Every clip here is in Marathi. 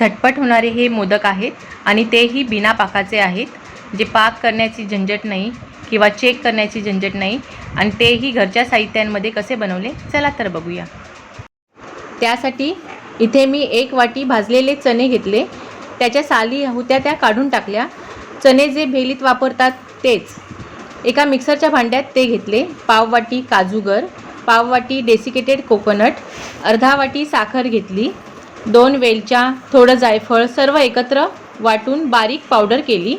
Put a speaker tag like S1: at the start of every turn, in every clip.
S1: झटपट होणारे हे मोदक आहेत आणि तेही बिना पाकाचे आहेत. जे पाक करण्याची झंझट नाही किंवा चेक करण्याची झंझट नाही आणि तेही घरच्या साहित्यांमध्ये कसे बनवले चला तर बघूया. त्यासाठी इथे मी एक वाटी भाजलेले चणे घेतले. त्याच्या साली होत्या त्या काढून टाकल्या. चणे जे भेलीत वापरतात तेच. एका मिक्सरच्या भांड्यात ते घेतले. पाव वाटी काजूगर पाव वाटी डेसिकेटेड कोकोनट अर्धा वाटी साखर घेतली. दोन वेलच्या थोडं जायफळ सर्व एकत्र वाटून बारीक पावडर केली.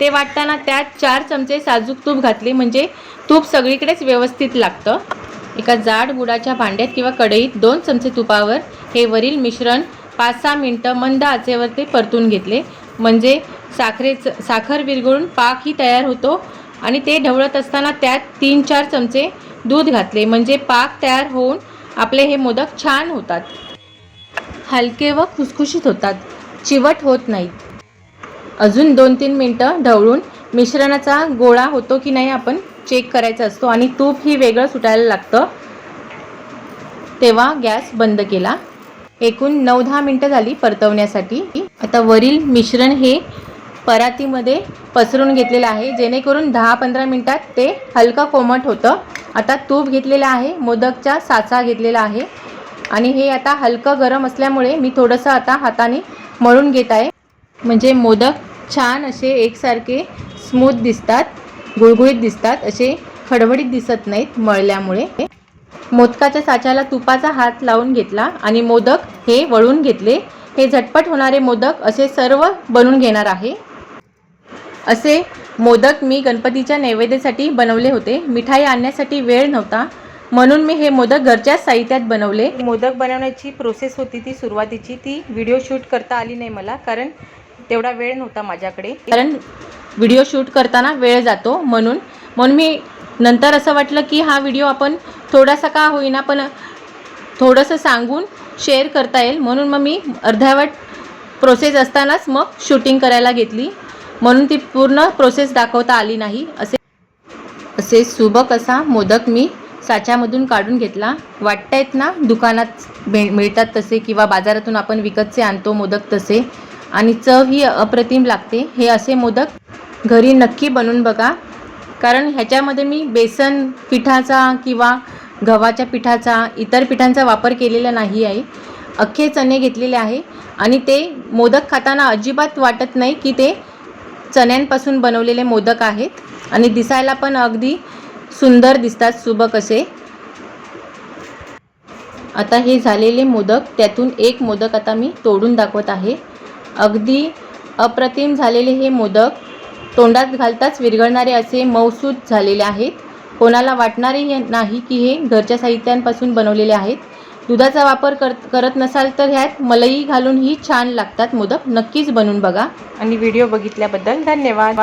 S1: ते वाटताना त्यात चार चमचे साजूक तूप घातले म्हणजे तूप सगळीकडेच व्यवस्थित लागतं. एका जाड गुडाच्या भांड्यात किंवा कढईत दोन चमचे तुपावर हे वरील मिश्रण पाच सहा मिनटं मंद आचेवर ते परतून घेतले. म्हणजे साखरेचं साखर विरघळून पाकही तयार होतो आणि ते ढवळत असताना त्यात तीन चार चमचे दूध घातले. म्हणजे पाक तयार होऊन आपले हे मोदक छान होतात. हलके व खुसखुशीत होतात. चिवट होत नाहीत. अजून दोन तीन मिनटं ढवळून मिश्रणाचा गोळा होतो की नाही आपण चेक करायचा असतो आणि तूप ही वेगळं सुटायला लागतं. तेव्हा गॅस बंद केला. एकूण नऊ दहा मिनटं झाली परतवण्यासाठी. आता वरील मिश्रण हे परातीमध्ये पसरून घेतलेलं आहे. जेणेकरून दहा पंधरा मिनटात ते हलकं कोमट होतं. आता तूप घेतलेलं आहे. मोदकचा साचा घेतलेला आहे. आणि हे आता हलकं गरम असल्यामुळे मी थोडंसं आता हाताने मळून घेत आहे. म्हणजे मोदक छान असे एकसारखे स्मूथ दिसतात गुळगुळीत दिसतात असे खडबडीत दिसत नाहीत मळल्यामुळे. मोदकाच्या साच्याला तुपाचा हात लावून घेतला आणि मोदक हे वळून घेतले. हे झटपट होणारे मोदक असे सर्व बनवून घेणार आहे. असे मोदक मी गणपतीच्या नैवेद्यासाठी बनवले होते. मिठाई आणण्यासाठी वेळ नव्हता. म्हणून मी हे मोदक घरच्याच साहित्यात बनवले. मोदक बनवण्याची प्रोसेस होती ती सुरुवातीची. ती व्हिडिओ शूट करता आली नाही मला कारण तेवढा वेळ नव्हता माझ्याकडे. कारण व्हिडिओ शूट करताना वेळ जातो म्हणून. म्हणून मी नंतर असं वाटलं की हा व्हिडिओ आपण थोडासा का होईना पण थोडंसं सांगून शेअर करता येईल. म्हणून मग मी अर्ध्यावट प्रोसेस असतानाच मग शूटिंग करायला घेतली. म्हणून ती पूर्ण प्रोसेस दाखवता आली नाही. असे असे सुबक असा मोदक मी साच्यामधून काढून घेतला. वाटतायत ना दुकानात भे मिळतात तसे किंवा बाजारातून आपण विकतचे आणतो मोदक तसे. आणि चव ही अप्रतिम लागते. हे असे मोदक घरी नक्की बनवून बघा. कारण ह्याच्यामध्ये मी बेसन पिठाचा किंवा गव्हाच्या पिठाचा इतर पिठांचा वापर केलेला नाही आहे. अख्खे चणे घेतलेले आहे. आणि ते मोदक खाताना अजिबात वाटत नाही की ते चण्यांपासून बनवलेले मोदक आहेत. आणि दिसायला पण अगदी सुंदर दिसतात सुबक असे. आता हे झालेले मोदक त्यातून एक मोदक आता मी तोडून दाखवत आहे. अगदी अप्रतिम झालेले हे मोदक तोंडात घालताच विरघळणारे असे मौसूद झालेले आहेत. कोणाला वाटणारे नाही की हे घरच्या साहित्यांपासून बनवलेले आहेत. दुधाचा वापर कर करत नसाल तर ह्यात मलई घालूनही छान लागतात मोदक. नक्कीच बनवून बघा. आणि व्हिडिओ बघितल्याबद्दल धन्यवाद.